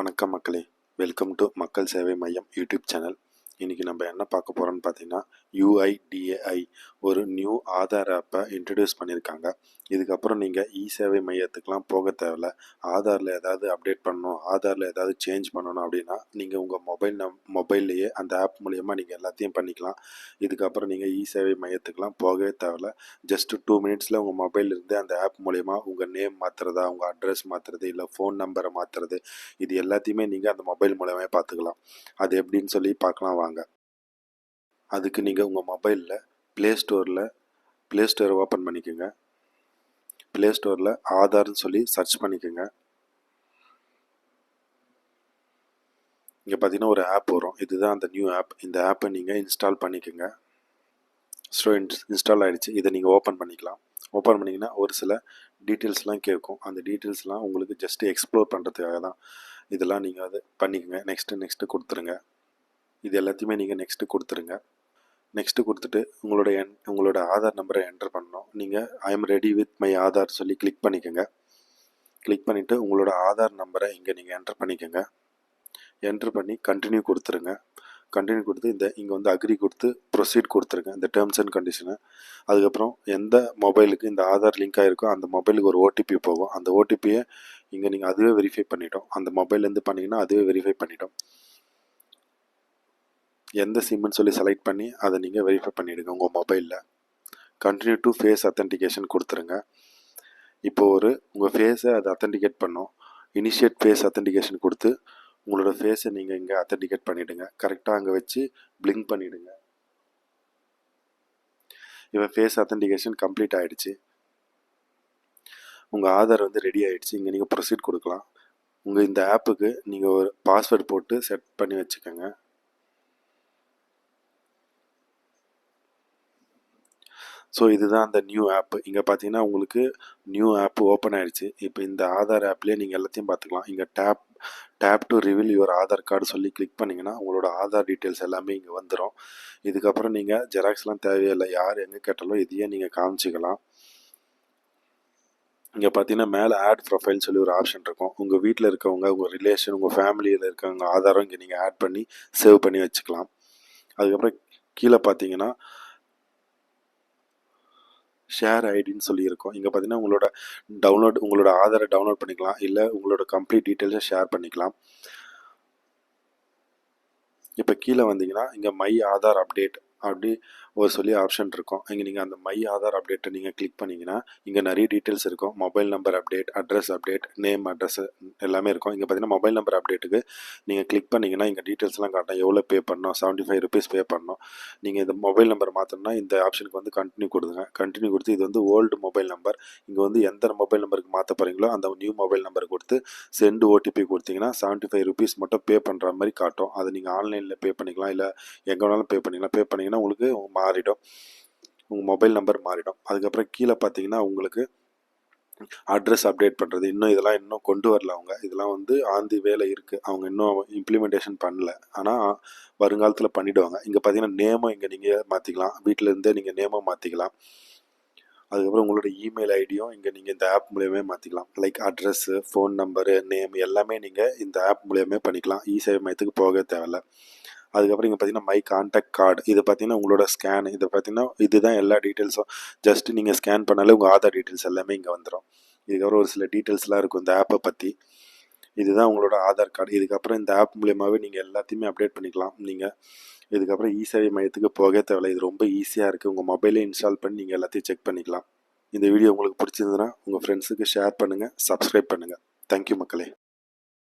வணக்கம் மக்களே. Welcome to மக்கள் சேவை மையம் யூடியூப் சேனல். இன்றைக்கி நம்ம என்ன பார்க்க போகிறோம்னு பார்த்தீங்கன்னா யூஐடிஏஐ ஒரு நியூ ஆதார் ஆப்பை இன்ட்ரடியூஸ் பண்ணியிருக்காங்க. இதுக்கப்புறம் நீங்கள் இ சேவை மையத்துக்கெலாம் போக தேவையில்ல. ஆதாரில் ஏதாவது அப்டேட் பண்ணணும் ஆதாரில் ஏதாவது சேஞ்ச் பண்ணணும் அப்படின்னா நீங்கள் உங்கள் மொபைல் நம் மொபைல்லையே அந்த ஆப் மூலயமா நீங்கள் எல்லாத்தையும் பண்ணிக்கலாம். இதுக்கப்புறம் நீங்கள் இ சேவை மையத்துக்கெலாம் போகவே தேவையில்ல. ஜஸ்ட் டூ மினிட்ஸில் உங்கள் மொபைல் இருந்து அந்த ஆப் மூலயமா உங்கள் நேம் மாற்றுறதா உங்கள் அட்ரஸ் மாற்றுறது இல்லை ஃபோன் நம்பரை மாற்றுறது இது எல்லாத்தையுமே நீங்கள் அந்த மொபைல் மூலயமா பார்த்துக்கலாம். அது எப்படின்னு சொல்லி பார்க்கலாம் வாங்க. அதுக்கு நீங்கள் உங்கள் மொபைலில் ப்ளே ஸ்டோரில் ப்ளே ஸ்டோரை ஓப்பன் பண்ணிக்கோங்க. ப்ளே ஸ்டோரில் ஆதார்னு சொல்லி சர்ச் பண்ணிக்கோங்க. இங்கே பார்த்தீங்கன்னா ஒரு ஆப் வரும். இதுதான் அந்த நியூ ஆப் இந்த ஆப்பை நீங்கள் இன்ஸ்டால் பண்ணிக்கோங்க. ஸோ இன்ஸ்டால் ஆகிடுச்சு இதை நீங்கள் ஓப்பன் பண்ணிக்கலாம். ஓப்பன் பண்ணிங்கன்னா ஒரு சில டீட்டெயில்ஸ்லாம் கேட்கும் அந்த டீட்டெயில்ஸ்லாம் உங்களுக்கு ஜஸ்ட்டு எக்ஸ்ப்ளோர் பண்ணுறதுக்காக தான் இதெல்லாம் நீங்கள் அது பண்ணிக்கோங்க. நெக்ஸ்ட்டு நெக்ஸ்ட்டு கொடுத்துருங்க. இது எல்லாத்தையுமே நீங்கள் நெக்ஸ்ட்டு கொடுத்துருங்க. நெக்ஸ்ட்டு கொடுத்துட்டு உங்களோட என் உங்களோட ஆதார் நம்பரை என்டர் பண்ணணும். நீங்கள் I am ready with my Aadhaar சொல்லி கிளிக் பண்ணிக்கோங்க. கிளிக் பண்ணிவிட்டு உங்களோட ஆதார் நம்பரை இங்கே நீங்கள் என்டர் பண்ணிக்கோங்க. என்ட்ரு பண்ணி கண்டினியூ கொடுத்துருங்க. கண்டினியூ கொடுத்து இந்த இங்கே வந்து அக்ரி கொடுத்து ப்ரொசீட் கொடுத்துருங்க. இந்த டேர்ம்ஸ் அண்ட் கண்டிஷனை அதுக்கப்புறம் எந்த மொபைலுக்கு இந்த ஆதார் லிங்க் ஆகிருக்கோ அந்த மொபைலுக்கு ஒரு ஓடிபி போகும். அந்த ஓடிபியை இங்கே நீங்கள் அதுவே வெரிஃபை பண்ணிட்டோம். அந்த மொபைல்லேருந்து பண்ணிங்கன்னா அதுவே வெரிஃபை பண்ணிட்டோம். எந்த சிம்னு சொல்லி செலக்ட் பண்ணி அதை நீங்கள் வெரிஃபை பண்ணிவிடுங்க உங்கள் மொபைலில் கண்டினியூ டு ஃபேஸ் அத்தன்டிகேஷன் கொடுத்துருங்க. இப்போ ஒரு உங்கள் ஃபேஸை அதை அத்தன்டிகேட் பண்ணும். இனிஷியேட் ஃபேஸ் அத்தன்டிகேஷன் கொடுத்து உங்களோட ஃபேஸை நீங்கள் இங்கே அத்தன்டிகேட் பண்ணிவிடுங்க கரெக்டாக அங்கே வச்சு பிளிங்க் பண்ணிவிடுங்க இப்போ ஃபேஸ் அத்தன்டிகேஷன் கம்ப்ளீட் ஆகிடுச்சு உங்கள் ஆதார் வந்து ரெடி ஆகிடுச்சு இங்கே நீங்கள் ப்ரொசீட் கொடுக்கலாம். உங்கள் இந்த ஆப்புக்கு நீங்கள் ஒரு பாஸ்வேர்டு போட்டு செட் பண்ணி வச்சுக்கோங்க. ஸோ இதுதான் அந்த நியூ ஆப் இங்கே பார்த்தீங்கன்னா உங்களுக்கு நியூ ஆப் ஓப்பன் ஆயிடுச்சு. இப்போ இந்த ஆதார் ஆப்லேயே நீங்கள் எல்லாத்தையும் பார்த்துக்கலாம் இங்கே tap tap to reveal your Aadhaar card சொல்லி கிளிக் பண்ணிங்கன்னா உங்களோட ஆதார் டீட்டெயில்ஸ் எல்லாமே இங்கே வந்துடும் இதுக்கப்புறம் நீங்கள் ஜெராக்ஸ்லாம் தேவையில்லை. யார் எங்கே கேட்டாலும் இதையே நீங்கள் காமிச்சிக்கலாம். இங்கே பார்த்தீங்கன்னா மேலே ஆட் ப்ரொஃபைல் சொல்லி ஒரு ஆப்ஷன் இருக்கும். உங்கள் வீட்டில் இருக்கவங்க உங்கள் ரிலேஷன் உங்கள் ஃபேமிலியில் இருக்கவங்க ஆதாரம் இங்கே நீங்கள் ஆட் பண்ணி சேவ் பண்ணி வச்சுக்கலாம். அதுக்கப்புறம் கீழே பார்த்தீங்கன்னா ஷேர் ஐடின்னு சொல்லியிருக்கோம். இங்கே பார்த்தீங்கன்னா உங்களோட டவுன்லோட் உங்களோட ஆதாரை டவுன்லோட் பண்ணிக்கலாம். இல்லை உங்களோட கம்ப்ளீட் டீட்டெயில்ஸை ஷேர் பண்ணிக்கலாம். இப்போ கீழே வந்தீங்கன்னா இங்கே மை ஆதார் அப்டேட் அப்படி ஒரு சொல்லி ஆப்ஷன் இருக்கும். இங்கே நீங்கள் அந்த மை ஆதார் அப்டேட்டை நீங்கள் கிளிக் பண்ணிங்கன்னா இங்கே நிறைய டீட்டெயில்ஸ் இருக்கும். Mobile number update address update name address எல்லாமே இருக்கும். இங்கே பார்த்தீங்கன்னா மொபைல் நம்பர் அப்டேட்டுக்கு நீங்கள் கிளிக் பண்ணிங்கன்னா இங்கே டீட்டெயில்ஸ்லாம் காட்டும் எவ்வளோ பே பண்ணணும் செவன்ட்டி ஃபைவ் ருபீஸ் பே பண்ணணும். நீங்கள் இந்த மொபைல் நம்பர் மாற்றணும்னா இந்த ஆப்ஷனுக்கு வந்து கண்டினியூ கொடுங்க. கண்டினியூ கொடுத்து இது வந்து ஓல்டு மொபைல் நம்பர் இங்கே வந்து எந்த மொபைல் நம்பருக்கு மாற்ற போகிறீங்களோ அந்த நியூ மொபைல் நம்பர் கொடுத்து செண்டு ஓடிபி கொடுத்தீங்கன்னா செவன்ட்டி ஃபைவ் ருபீஸ் மட்டும் பே பண்ணுற மாதிரி காட்டும். அதை நீங்கள் ஆன்லைனில் பே பண்ணிக்கலாம் இல்லை எங்கே வேணாலும் பே பண்ணிக்கலாம். பே பண்ணிங்கன்னா உங்களுக்கு மாறிடும். உங்கள் மொபைல் நம்பர் மாறிடும். அதுக்கப்புறம் கீழே பார்த்தீங்கன்னா உங்களுக்கு அட்ரஸ் அப்டேட் பண்ணுறது இன்னும் இதெல்லாம் இன்னும் கொண்டு வரல அவங்க. இதெல்லாம் வந்து ஆந்தி வேலை இருக்குது அவங்க இன்னும் இம்ப்ளிமெண்டேஷன் பண்ணல. ஆனால் வருங்காலத்தில் பண்ணிவிடுவாங்க இங்கே பார்த்தீங்கன்னா நேமும் இங்கே நீங்கள் மாற்றிக்கலாம் வீட்டிலேருந்தே நீங்கள் நேமும் மாற்றிக்கலாம் அதுக்கப்புறம் உங்களோட இமெயில் ஐடியும் இங்கே நீங்கள் இந்த ஆப் மூலியமே மாற்றிக்கலாம் like address phone number name எல்லாமே நீங்கள் இந்த ஆப் மூலியமே பண்ணிக்கலாம். இ சேவை மையத்துக்கு போக தேவையில்ல. அதுக்கப்புறம் இங்கே பார்த்தீங்கன்னா மை கான்டாக்ட் கார்டு இது பார்த்தீங்கன்னா உங்களோட ஸ்கேன் இதை பார்த்தீங்கன்னா இதுதான் எல்லா டீட்டெயில்ஸும் ஜஸ்ட் நீங்கள் ஸ்கேன் பண்ணாலே உங்கள் ஆதார் டீட்டெயில்ஸ் எல்லாமே இங்கே வந்துடும் இதுக்கப்புறம் ஒரு சில டீட்டெயில்ஸ்லாம் இருக்கும் இந்த ஆப்பை பற்றி இதுதான் உங்களோட ஆதார் கார்டு இதுக்கப்புறம் இந்த ஆப் மூலியமாகவே நீங்கள் எல்லாத்தையுமே அப்டேட் பண்ணிக்கலாம். நீங்கள் இதுக்கப்புறம் இ சேவை மையத்துக்கு போக தேவையில்லை. இது ரொம்ப ஈஸியாக இருக்குது உங்கள் மொபைலே இன்ஸ்டால் பண்ணி நீங்கள் எல்லாத்தையும் செக் பண்ணிக்கலாம். இந்த வீடியோ உங்களுக்கு பிடிச்சிருந்ததுன்னா உங்கள் ஃப்ரெண்ட்ஸுக்கு ஷேர் பண்ணுங்கள் சப்ஸ்கிரைப் பண்ணுங்கள் தேங்க்யூ மக்களே.